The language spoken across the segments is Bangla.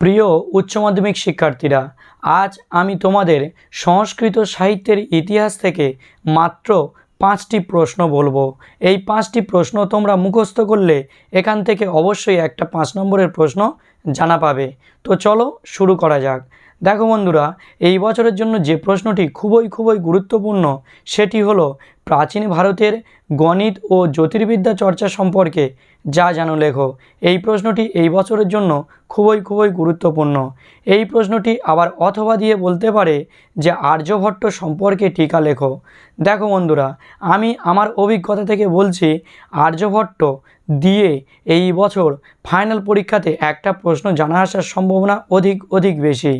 প্রিয় উচ্চ মাধ্যমিক শিক্ষার্থীরা, আজ আমি তোমাদের সংস্কৃত সাহিত্যের ইতিহাস থেকে মাত্র পাঁচটি প্রশ্ন বলব। এই পাঁচটি প্রশ্ন তোমরা মুখস্থ করলে এখান থেকে অবশ্যই একটা পাঁচ নম্বরের প্রশ্ন জানা পাবে। তো চলো শুরু করা যাক। দেখো বন্ধুরা, এই বছরের জন্য যে প্রশ্নটি খুবই খুবই গুরুত্বপূর্ণ, সেটি হলো প্রাচীন ভারতের গণিত ও জ্যোতির্বিদ্যা চর্চা সম্পর্কে যা জানো লেখো। এই প্রশ্নটি এই বছরের জন্য খুবই খুবই গুরুত্বপূর্ণ। এই প্রশ্নটি আবার অথবা দিয়ে বলতে পারে যে আর্যভট্ট সম্পর্কে টিকা লেখো। দেখো বন্ধুরা, আমি আমার অভিজ্ঞতা থেকে বলছি, আর্যভট্ট দিয়ে এই বছর ফাইনাল পরীক্ষাতে একটা প্রশ্ন জানা আসার সম্ভাবনা অধিক অধিক বেশি।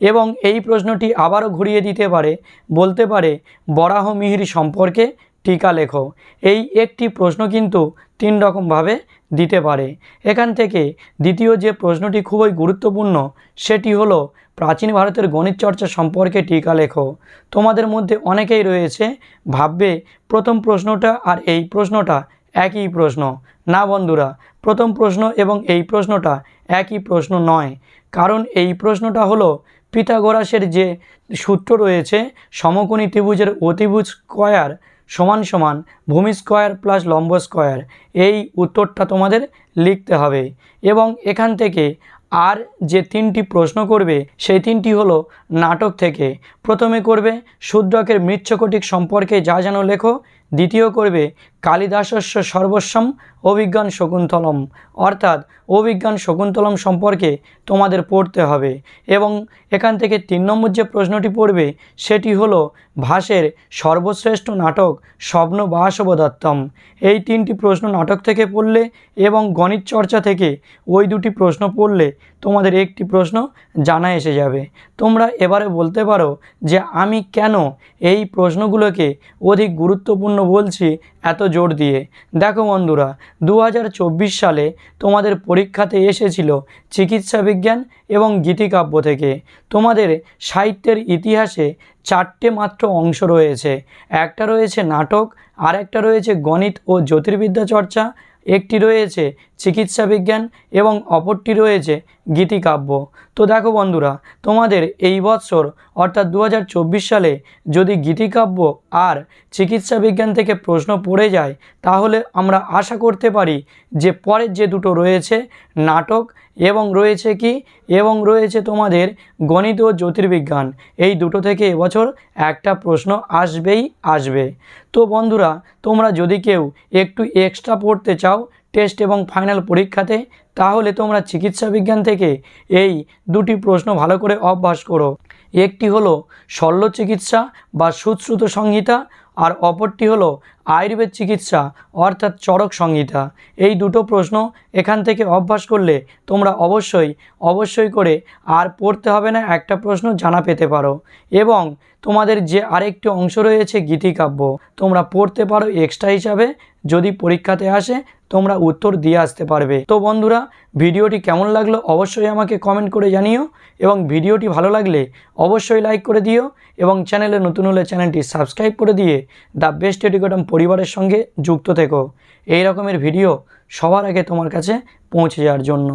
এবং এই প্রশ্নটি আবারও ঘুরিয়ে দিতে পারে, বলতে পারে বরাহ মিহির সম্পর্কে টিকা লেখো। এই একটি প্রশ্ন কিন্তু তিন রকমভাবে দিতে পারে। এখান থেকে দ্বিতীয় যে প্রশ্নটি খুবই গুরুত্বপূর্ণ, সেটি হলো, প্রাচীন ভারতের গণিত চর্চা সম্পর্কে টিকা লেখো। তোমাদের মধ্যে অনেকেই রয়েছে ভাববে, প্রথম প্রশ্নটা আর এই প্রশ্নটা একই প্রশ্ন। না বন্ধুরা, প্রথম প্রশ্ন এবং এই প্রশ্নটা একই প্রশ্ন নয়। কারণ এই প্রশ্নটা হলো পিথাগোরাসের যে সূত্র রয়েছে, সমকোণী ত্রিভুজের অতিভুজ স্কয়ার সমান সমান ভূমি স্কয়ার প্লাস লম্ব স্কয়ার। এই উত্তরটা তোমাদের লিখতে হবে। এবং এখান থেকে আর যে তিনটি প্রশ্ন করবে, সেই তিনটি হলো নাটক থেকে। প্রথমে করবে শূদ্রকের মৃচ্ছকটিক সম্পর্কে যা যেন লেখো দ্বিতীয় করবে কালিদাসস্য সর্বস্বম অভিজ্ঞান শকুন্তলম। অর্থাৎ অভিজ্ঞান শকুন্তলম সম্পর্কে তোমাদের পড়তে হবে এবং এখান থেকে তিন নম্বর যে প্রশ্নটি পড়বে সেটি হলো ভাষের সর্বশ্রেষ্ঠ নাটক স্বপ্ন বাসবদত্তম। এই তিনটি প্রশ্ন নাটক থেকে পড়লে এবং গণিত চর্চা থেকে ওই দুটি প্রশ্ন পড়লে তোমাদের একটি প্রশ্ন জানা এসে যাবে। তোমরা এবারে বলতে পারো যে আমি কেন এই প্রশ্নগুলোকে অধিক গুরুত্বপূর্ণ বলছি এত জোর দিয়ে। দেখো বন্ধুরা দু হাজার চব্বিশ সালে তোমাদের পরীক্ষাতে এসেছিল চিকিৎসা বিজ্ঞান এবং গীতিকাব্য থেকে। তোমাদের সাহিত্যের ইতিহাসে চারটে মাত্র অংশ রয়েছে। একটা রয়েছে নাটক আর একটা রয়েছে গণিত ও জ্যোতির্বিদ্যা চর্চা, একটি রয়েছে চিকিৎসা বিজ্ঞান এবং অপরটি রয়েছে গীতিকাব্য তো দেখো বন্ধুরা, তোমাদের এই বৎসর, অর্থাৎ দু হাজার চব্বিশ সালে যদি গীতিকাব্য আর চিকিৎসা বিজ্ঞান থেকে প্রশ্ন পড়ে যায়, তাহলে আমরা আশা করতে পারি যে পরের যে দুটো রয়েছে, নাটক এবং রয়েছে কি? এবং রয়েছে তোমাদের গণিত ও জ্যোতির্বিজ্ঞান। এই দুটো থেকে এবছর একটা প্রশ্ন আসবেই আসবে। তো বন্ধুরা, তোমরা যদি কেউ একটু এক্সট্রা পড়তে চাও টেস্ট এবং ফাইনাল পরীক্ষাতে, তাহলে তোমরা চিকিৎসা বিজ্ঞান থেকে এই দুটি প্রশ্ন ভালো করে অভ্যাস করো। একটি হলো শল্য চিকিৎসা বা সুশ্রুত সংহিতা, আর অপরটি হলো আয়ুর্বেদ চিকিৎসা অর্থাৎ চরক সংহিতা এই দুটো প্রশ্ন এখান থেকে অভ্যাস করলে তোমরা অবশ্যই অবশ্যই করে আর পড়তে হবে না, একটা প্রশ্ন জানা পেতে পারো। এবং তোমাদের যে আরেকটি অংশ রয়েছে গীতিকাব্য, তোমরা পড়তে পারো এক্সট্রা হিসাবে, যদি পরীক্ষাতে আসে তোমরা উত্তর দিয়ে আসতে পারবে। তো বন্ধুরা, ভিডিওটি কেমন লাগল অবশ্যই আমাকে কমেন্ট করে জানিও এবং ভিডিওটি ভালো লাগলে অবশ্যই লাইক করে দিও এবং চ্যানেলে নতুন হলে চ্যানেলটি সাবস্ক্রাইব করে দিয়ে দ্য বেস্ট এডুকেটম পরিবারের সঙ্গে যুক্ত থেকো। এই রকমের ভিডিও সবার আগে তোমার কাছে পৌঁছে যাওয়ার জন্য।